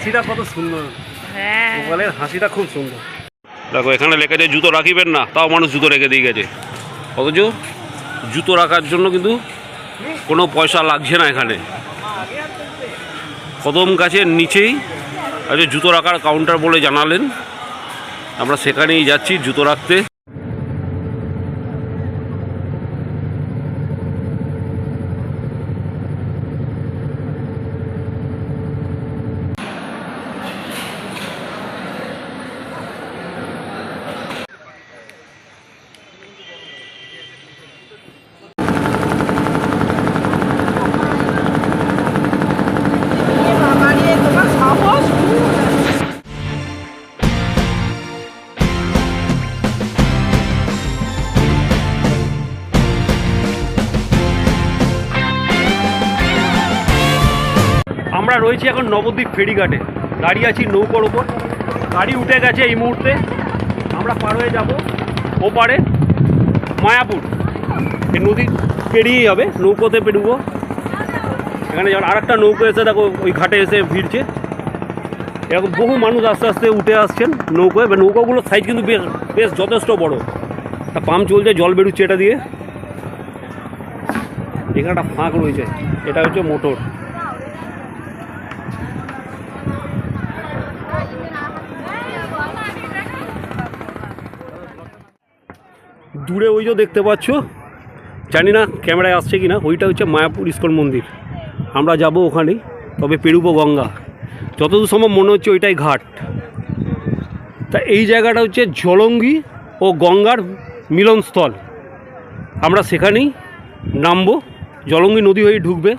হাসিটা কত সুন্দর। হ্যাঁ। গোপালের হাসিটা খুব সুন্দর। দেখো এখানে লেখা আছে জুতো রাখিবেন না তাও মানুষ জুতো রেখে দিয়ে গেছে। অথচ জুতো রাখার জন্য কিন্তু কোনো পয়সা লাগছে না এখানে। কদম গাছের নিচেই আছে জুতো রাখার কাউন্টার বলে জানালেন। আমরা সেখানেই যাচ্ছি জুতো রাখতে। আমরা রয়েছি এখন নবদ্বীপ ফেরিঘাটে। দাঁড়িয়ে আছি নৌকোর ওপর। গাড়ি উঠে গেছে এই মুহূর্তে। আমরা পার হয়ে যাব ওপারে মায়াপুর। এই নদী পেরিয়েই হবে, নৌকোতে পেরুবো। এখানে যেমন আরেকটা নৌকো এসে দেখো, ওই ঘাটে এসে ভিড়ছে। এরকম বহু মানুষ আস্তে আস্তে উঠে আসছেন নৌকোয় এবার নৌকোগুলোর সাইজ কিন্তু বেশ বেশ যথেষ্ট বড়। একটা পাম্প চলছে, জল বেরোচ্ছে এটা দিয়ে। এখানে একটা ফাঁক রয়েছে। এটা হচ্ছে মোটর। দূরে ওই যে দেখতে পাচ্ছ, জানি না ক্যামেরায় আসছে কি না ওইটা হচ্ছে মায়াপুর ইস্কন মন্দির। আমরা যাব ওখানেই, তবে পেরুব গঙ্গা যতদূর সম্ভব মনে হচ্ছে ওইটাই ঘাট। তা এই জায়গাটা হচ্ছে জলঙ্গি ও গঙ্গার মিলনস্থল। আমরা সেখানেই নামবো, জলঙ্গি নদী হয়ে ঢুকবে।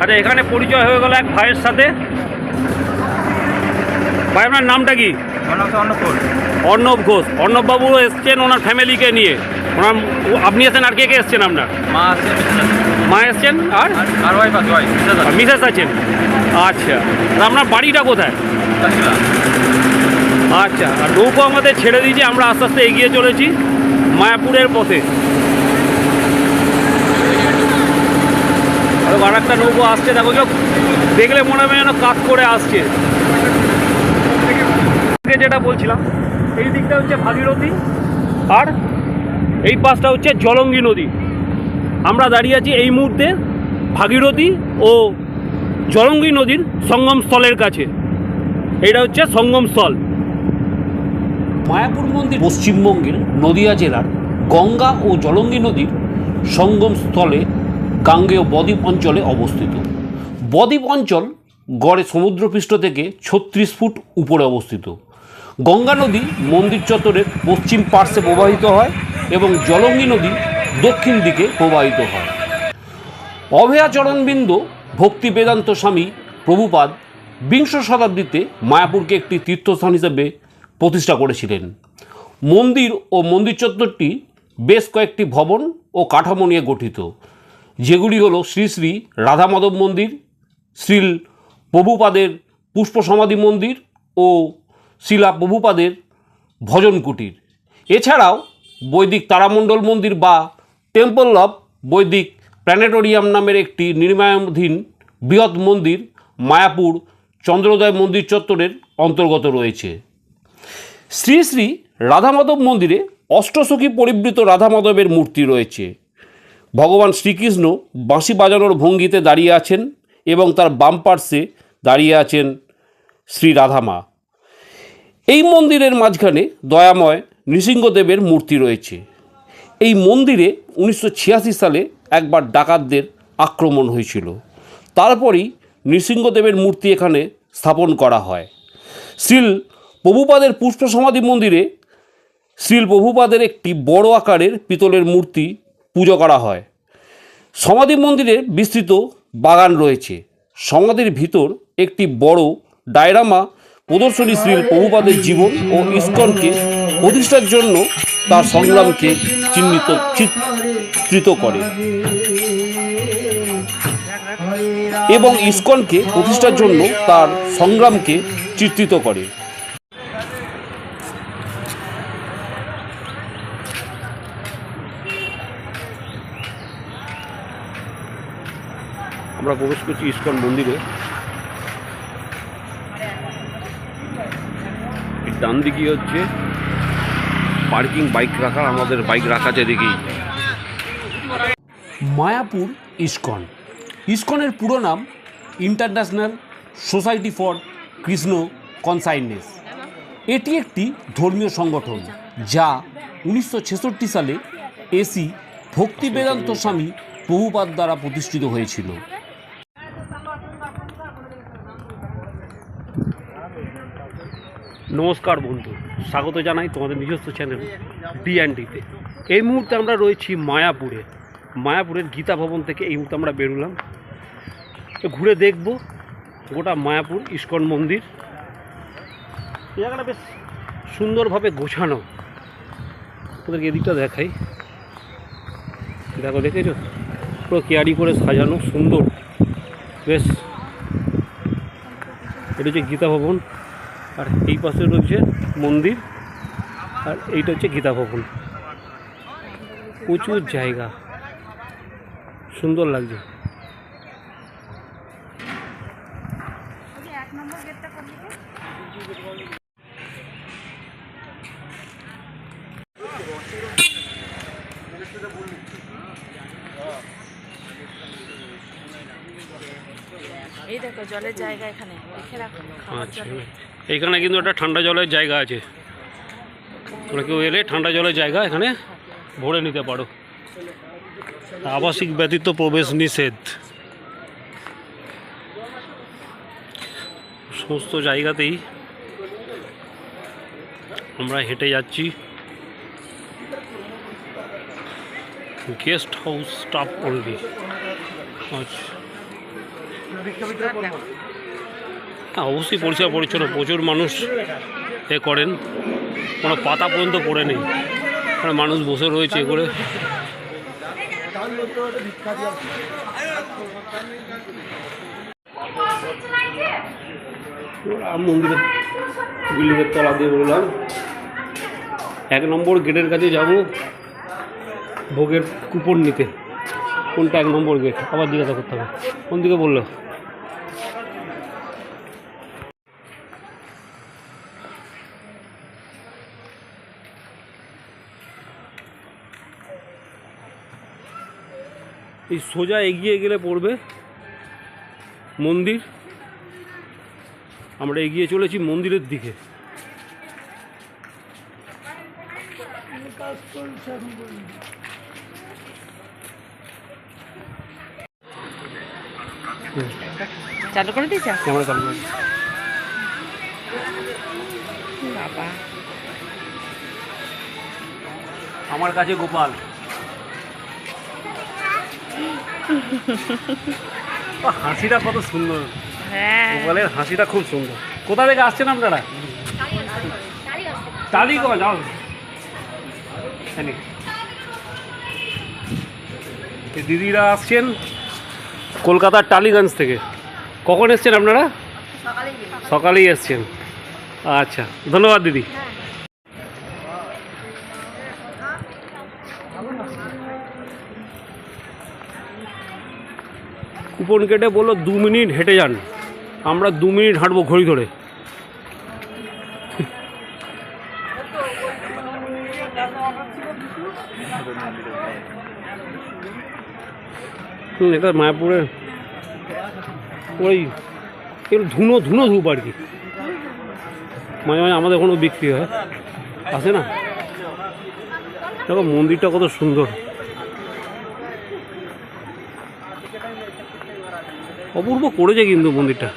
আচ্ছা এখানে পরিচয় হয়ে গেল এক ভাইয়ের সাথে। ভাই আপনার নামটা কি? অর্ণব ঘোষ। অর্ণব বাবু এসছেন ওনার ফ্যামিলিকে নিয়ে। ওনার আপনি এসেছেন আর কে কে এসছেন আপনার? মা মা এসছেন আর? মিসেস আছেন। আচ্ছা। আপনার বাড়িটা কোথায়? আচ্ছা। আর নৌকো আমাদের ছেড়ে দিয়েছে আমরা আস্তে আস্তে এগিয়ে চলেছি মায়াপুরের পথে। আর একটা নৌকো আসছে, দেখো দেখলে মনে হবে যেন কাজ করে আসছে। যেটা বলছিলাম, এই দিকটা হচ্ছে ভাগীরথী, আর এই পাশটা হচ্ছে জলঙ্গি নদী। আমরা দাঁড়িয়ে আছি এই মুহূর্তে ভাগীরথী ও জলঙ্গি নদীর সঙ্গমস্থলের কাছে। এটা হচ্ছে সঙ্গমস্থল মায়াপুর মন্দির পশ্চিমবঙ্গের নদিয়া জেলার গঙ্গা ও জলঙ্গি নদীর সঙ্গম স্থলে গাঙ্গেয় বদ্বীপ অঞ্চলে অবস্থিত। বদ্বীপ অঞ্চল গড়ে সমুদ্রপৃষ্ঠ থেকে ছত্রিশ ফুট উপরে অবস্থিত। গঙ্গা নদী মন্দির চত্বরের পশ্চিম পার্শ্বে প্রবাহিত হয় এবং জলঙ্গি নদী দক্ষিণ দিকে প্রবাহিত হয়। অভয়াচরণবৃন্দ ভক্তি বেদান্ত স্বামী প্রভুপাদ বিংশ শতাব্দীতে মায়াপুরকে একটি তীর্থস্থান হিসেবে প্রতিষ্ঠা করেছিলেন। মন্দির ও মন্দির চত্বরটি বেশ কয়েকটি ভবন ও কাঠামো নিয়ে গঠিত। যেগুলি হলো শ্রী শ্রী রাধা মাধব মন্দির শ্রীল প্রভুপাদের পুষ্প সমাধি মন্দির ও শিলা প্রভুপাদের ভজন কুটির। এছাড়াও বৈদিক তারামণ্ডল মন্দির বা টেম্পল অফ বৈদিক প্ল্যানেটোরিয়াম নামের একটি নির্মাণাধীন বৃহৎ মন্দির মায়াপুর চন্দ্রোদয় মন্দির চত্বরের অন্তর্গত রয়েছে। শ্রী শ্রী রাধা মাধব মন্দিরে অষ্টসখী পরিবৃত রাধা মাধবের মূর্তি রয়েছে। ভগবান শ্রীকৃষ্ণ বাঁশি বাজানোর ভঙ্গিতে দাঁড়িয়ে আছেন এবং তার বাম পার্শ্বে দাঁড়িয়ে আছেন শ্রী রাধামা এই মন্দিরের মাঝখানে দয়াময় নৃসিংহদেবের মূর্তি রয়েছে। এই মন্দিরে উনিশশো ছিয়াশি সালে একবার ডাকাতদের আক্রমণ হয়েছিল। তারপরেই নৃসিংহদেবের মূর্তি এখানে স্থাপন করা হয়। শ্রীল প্রভুপাদের পুষ্প সমাধি মন্দিরে শ্রীল প্রভুপাদের একটি বড় আকারের পিতলের মূর্তি পুজো করা হয়। সমাধি মন্দিরের বিস্তৃত বাগান রয়েছে। সমাধির ভিতর একটি বড় ডায়রামা প্রদর্শনী শ্রী প্রভুপাদের জীবন ও ইস্কনকে প্রতিষ্ঠার জন্য তার সংগ্রামকে চিহ্নিত চিত্রিত করে। এবং ইস্কনকে প্রতিষ্ঠার জন্য তার সংগ্রামকে চিত্রিত করে। আমরা প্রবেশ করছি ইস্কন মন্দিরে। ডান দিকে হচ্ছে পার্কিং বাইক রাখা, আমাদের বাইক রাখা দেখি। মায়াপুর ইস্কন। ইস্কনের পুরো নাম international society for Krishna consciousness. এটি একটি ধর্মীয় সংগঠন যা উনিশশো ছেষট্টি সালে এসি ভক্তি বেদান্ত স্বামী প্রভুপাদ দ্বারা প্রতিষ্ঠিত হয়েছিল। নমস্কার বন্ধু, স্বাগত জানাই তোমাদের নিজস্ব চ্যানেল ডিএনডিতে এই মুহূর্তে আমরা রয়েছি মায়াপুরে। মায়াপুরের গীতা ভবন থেকে এই মুহূর্তে আমরা বেরোলাম। ঘুরে দেখব গোটা মায়াপুর ইস্কন মন্দির। জায়গাটা বেশ সুন্দরভাবে গোছানো। তোদেরকে এদিকটা দেখাই। দেখো, দেখেছ? পুরো কেয়ারি করে সাজানো, সুন্দর। বেশ। এটা হচ্ছে গীতা ভবন। আর এই পাশে রয়েছে মন্দির আর এইটা হচ্ছে গীতা ভবন। প্রচুর জায়গা। সুন্দর লাগছে। এই দেখো জলের জায়গা এখানে। লিখে রাখো খাবার আচ্ছা জল এইখানে কিন্তু একটা ঠান্ডা জলের জায়গা আছে। তোমরা কেউ এলে ঠান্ডা জলের জায়গা এখানে ভরে নিতে পারো। আবাসিক ব্যতীত প্রবেশ নিষেধ। সমস্ত জায়গাতেই আমরা হেঁটে যাচ্ছি। গেস্ট হাউস স্টাফ অনলি আচ্ছা। হ্যাঁ অবশ্যই পরিষ্কার পরিচ্ছন্ন। প্রচুর মানুষ এ করেন। কোনো পাতা পর্যন্ত পড়ে নেই। মানে মানুষ বসে রয়েছে এ করে। মন্দিরের বিল্ডিংয়ের তলা দিয়ে বললাম। এক নম্বর গেটের কাছে যাব ভোগের কুপন নিতে। কোনটা এক নম্বর গেট? আবার জিজ্ঞাসা করতে হবে। কোন দিকে বলল? এই সোজা এগিয়ে গেলে পড়বে মন্দির। আমরা এগিয়ে চলেছি মন্দিরের দিকে। চালু করে দিয়েছ? ক্যামেরা চালু করে। বাবা। আমার কাছে গোপাল। হাসিটা কত সুন্দর। হ্যাঁ। হাসিটা খুব সুন্দর। কোথা থেকে আসছেন আপনারা? টালিগঞ্জ দিদিরা আসছেন কলকাতার টালিগঞ্জ থেকে। কখন এসছেন আপনারা? সকালেই এসছেন। আচ্ছা ধন্যবাদ দিদি। কুপন কেটে বলল, দু মিনিট হেঁটে যান। আমরা দু মিনিট হাঁটবো ঘড়ি ধরে। এটা মায়াপুরের ওই এগুলো ধুনো ধুনো ধূপ আর কি। মাঝে মাঝে আমাদের কোনো বিক্রি হয়। আছে না? দেখো, মন্দিরটা কত সুন্দর। অপূর্ব করেছে কিন্তু মন্দিরটা।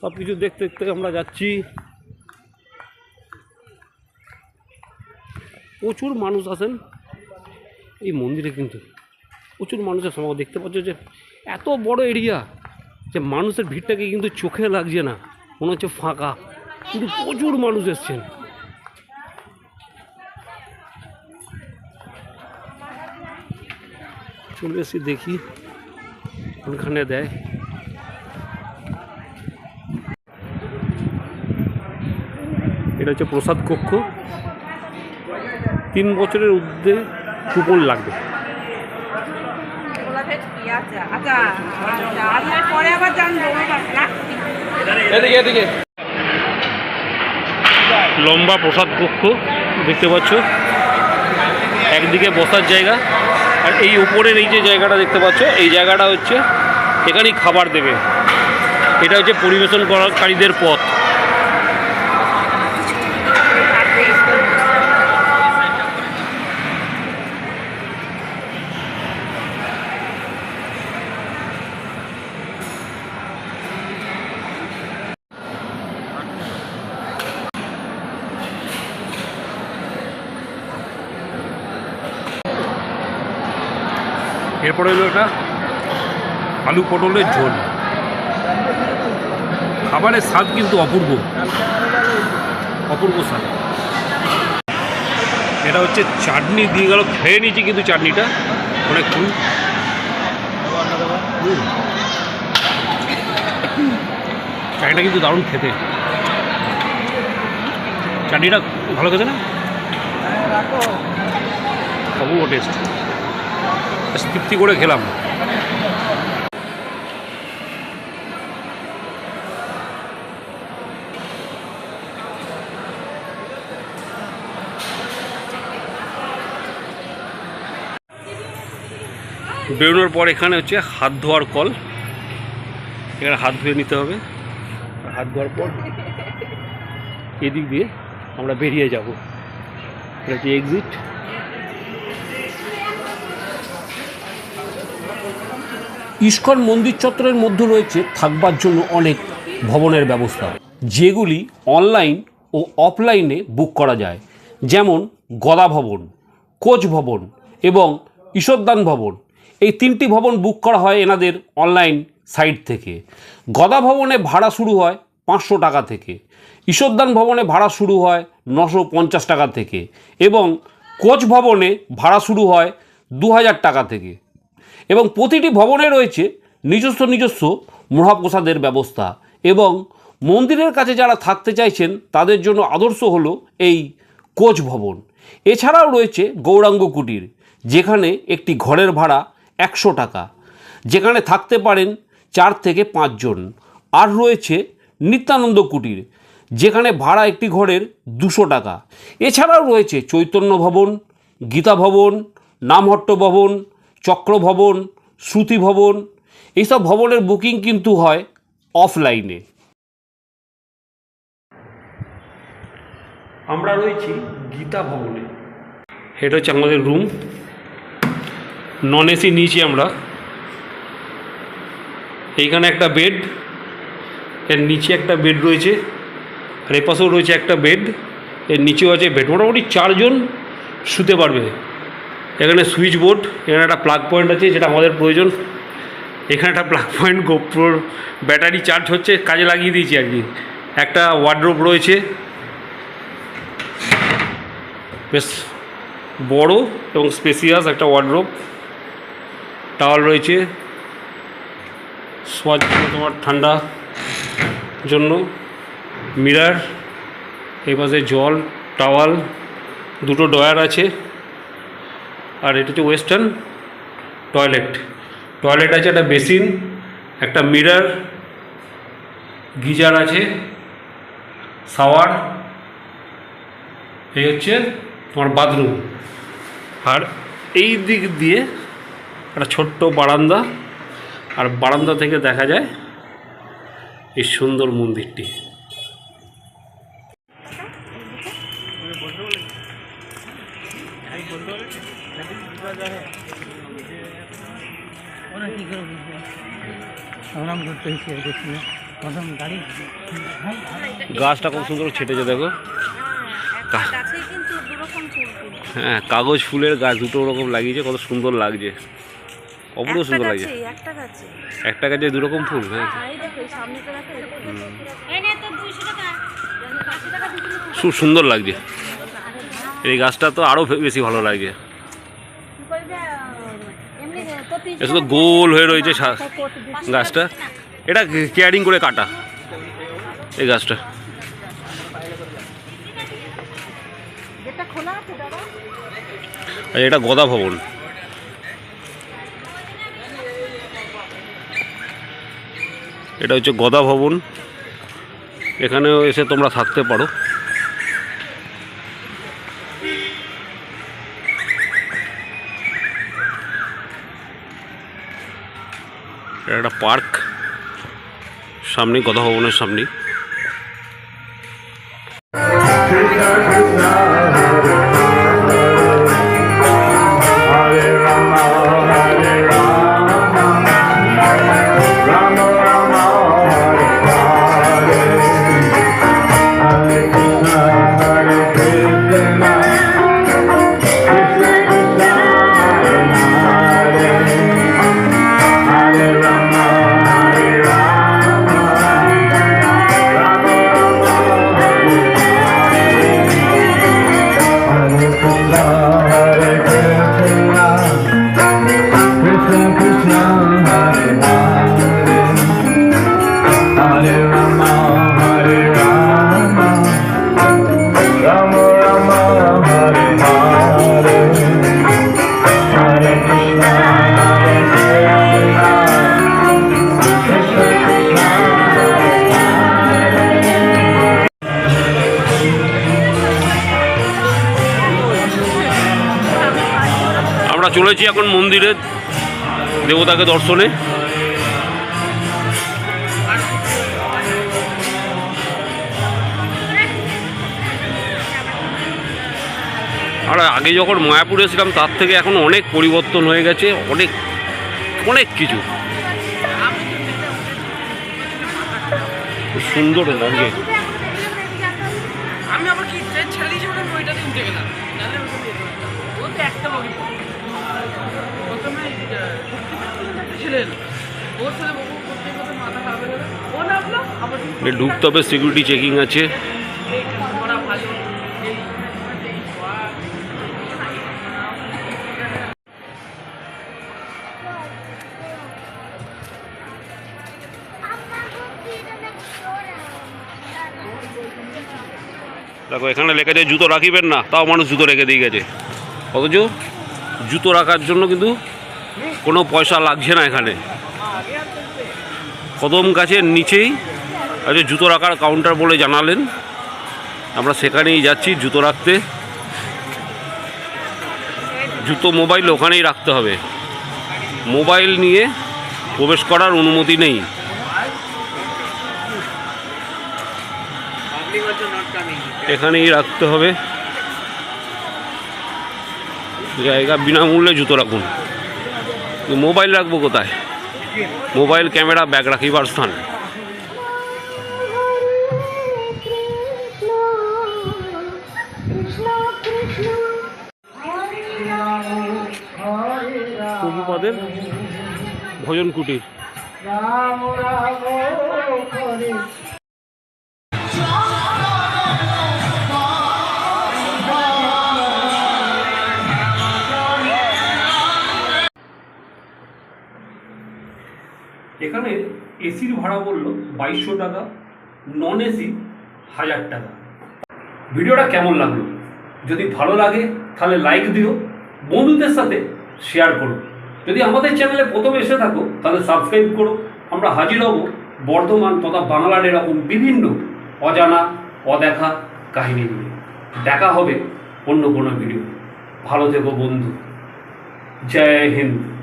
সব কিছু দেখতে দেখতে আমরা যাচ্ছি। প্রচুর মানুষ আসেন এই মন্দিরে কিন্তু। প্রচুর মানুষের সমাগম দেখতে পাচ্ছ যে এত বড় এরিয়া। যে মানুষের ভিড়টাকে কিন্তু চোখে লাগছে না, মনে হচ্ছে ফাঁকা। কিন্তু প্রচুর মানুষ এসছেন। চলে এসে দেখি, কোনখানে দেয়। এটা হচ্ছে প্রসাদ কক্ষ। তিন বছরের ঊর্ধ্বে কুপন লাগবে। আচ্ছা আচ্ছা পরে আবার জানব রাখছি এদিকে এদিকে। লম্বা প্রসাদ কক্ষ দেখতে পাচ্ছ। একদিকে বসার জায়গা আর এই উপরের এই যে জায়গাটা দেখতে পাচ্ছ এই জায়গাটা হচ্ছে এখানেই খাবার দেবে। এটা হচ্ছে পরিবেশন করাকারীদের পথ। এরপরে হলো এটা। আলু পটলের ঝোল। খাবারের স্বাদ কিন্তু অপূর্ব। অপূর্ব স্বাদ। এটা হচ্ছে চাটনি, দিয়ে গেল, খেয়ে নিয়েছি কিন্তু চাটনিটা। অনেকক্ষণ। চাটনিটা কিন্তু দারুণ খেতে। চাটনিটা ভালো খেতে না? অপূর্ব টেস্ট তৃপ্তি করে খেলাম। বেরোনোর পর এখানে হচ্ছে হাত ধোয়ার কল। এখানে হাত ধুয়ে নিতে হবে। হাত ধোয়ার পর এদিক দিয়ে আমরা বেরিয়ে যাব। এটা হচ্ছে এক্সিট ইস্কন মন্দির চত্বরের মধ্যে রয়েছে থাকবার জন্য অনেক ভবনের ব্যবস্থা, যেগুলি অনলাইন ও অফলাইনে বুক করা যায়। যেমন গদা ভবন, কোচ ভবন এবং ঈশ্বরদান ভবন। এই তিনটি ভবন বুক করা হয় এনাদের অনলাইন সাইট থেকে। গদা ভবনে ভাড়া শুরু হয় পাঁচশো টাকা থেকে। ঈশ্বরদান ভবনে ভাড়া শুরু হয় নশো পঞ্চাশ টাকা থেকে এবং কোচ ভবনে ভাড়া শুরু হয় দু হাজার টাকা থেকে। এবং প্রতিটি ভবনে রয়েছে নিজস্ব নিজস্ব মহাপ্রসাদের ব্যবস্থা এবং মন্দিরের কাছে যারা থাকতে চাইছেন, তাদের জন্য আদর্শ হলো এই কোচ ভবন। এছাড়াও রয়েছে গৌরাঙ্গ কুটির, যেখানে একটি ঘরের ভাড়া একশো টাকা। যেখানে থাকতে পারেন চার থেকে পাঁচজন আর রয়েছে নিত্যানন্দ কুটির, যেখানে ভাড়া একটি ঘরের দুশো টাকা। এছাড়াও রয়েছে চৈতন্য ভবন, গীতা ভবন, নামহট্ট ভবন চক্র ভবন শ্রুতি ভবন এইসব ভবনের বুকিং কিন্তু হয় অফলাইনে। আমরা রয়েছি গীতা ভবনে। এটা হচ্ছে আমাদের রুম নন এসি নিয়েছি আমরা। এইখানে একটা বেড এর নিচে একটা বেড রয়েছে, আর এপাশেও রয়েছে একটা বেড এর নিচেও আছে বেড মোটামুটি চারজন শুতে পারবে। এখানে সুইচ বোর্ড এখানে একটা প্লাগ পয়েন্ট আছে যেটা আমাদের প্রয়োজন। এখানে একটা প্লাগ পয়েন্ট গোপ্রোর ব্যাটারি চার্জ হচ্ছে, কাজে লাগিয়ে দিয়েছি আর কি। একটা ওয়ার্ড্রোপ রয়েছে। বেশ বড় এবং স্পেসিয়াস একটা ওয়ার্ড্রোপ টাওয়াল রয়েছে। শোয়ার জন্য তোমার ঠান্ডা জন্য। মিরার এই পাশে জল টাওয়াল দুটো ডয়ার আছে। আর এটা হচ্ছে ওয়েস্টার্ন টয়লেট। টয়লেট আছে একটা বেসিন, একটা মিরার, গিজার আছে, শাওয়ার, এই হচ্ছে তোমার বাথরুম। আর এই দিক দিয়ে একটা ছোট্ট বারান্দা, আর বারান্দা থেকে দেখা যায় এই সুন্দর মন্দিরটি। গাছটা খুব সুন্দর ছেটেছে দেখো। ফুল হ্যাঁ কাগজ ফুলের গাছ দুটো রকম লাগিয়েছে কত সুন্দর লাগছে। অপূর্ব সুন্দর লাগছে। একটা গাছে। দুরকম ফুল হ্যাঁ। খুব সুন্দর লাগছে। এই গাছটা তো আরও বেশি ভালো লাগছে। এটা শুধু গোল হয়ে রয়েছে গাছটা। এটা কেয়ারিং করে কাটা। এই গাছটা। এটা গদা ভবন। এটা হচ্ছে গদা ভবন। এখানেও এসে তোমরা থাকতে পারো। এটা একটা পার্ক। সামনে গদা ভবনের সামনে দেবতাকে দর্শনে। আর আগে যখন মায়াপুরে এসেছিলাম, তার থেকে এখন অনেক পরিবর্তন হয়ে গেছে, অনেক অনেক কিছু। সুন্দর লাগে আমি কি ট্রেন ঢুকতে হবে সিকিউরিটি চেকিং আছে। দেখো, এখানে লেখা আছে, জুতো রাখিবেন না। তাও মানুষ জুতো রেখে দিয়ে গেছে। অথচ জুতো রাখার জন্য কিন্তু কোনো পয়সা লাগছে না এখানে। কদম গাছের নিচেই আছে জুতো রাখার কাউন্টার বলে জানালেন। আমরা সেখানেই যাচ্ছি জুতো রাখতে। জুতো মোবাইল ওখানেই রাখতে হবে। মোবাইল নিয়ে প্রবেশ করার অনুমতি নেই। এখানেই রাখতে হবে। জায়গা বিনামূল্যে জুতো রাখুন। মোবাইল রাখব কোথায় মোবাইল ক্যামেরা ব্যাগ রাখিবার স্থান প্রভুপাদের ভজন কুটির Ram Rama, এখানে এসির ভাড়া বলল বাইশশো টাকা নন এসি হাজার টাকা। ভিডিওটা কেমন লাগল? যদি ভালো লাগে, তাহলে লাইক দিও, বন্ধুদের সাথে শেয়ার করো। যদি আমাদের চ্যানেলে প্রথম এসে থাকো, তাহলে সাবস্ক্রাইব করো। আমরা হাজির হব বর্ধমান তথা বাংলার এরকম বিভিন্ন অজানা, অদেখা কাহিনী নিয়ে। দেখা হবে অন্য কোনো ভিডিও ভালো থেকো বন্ধু। জয় হিন্দ।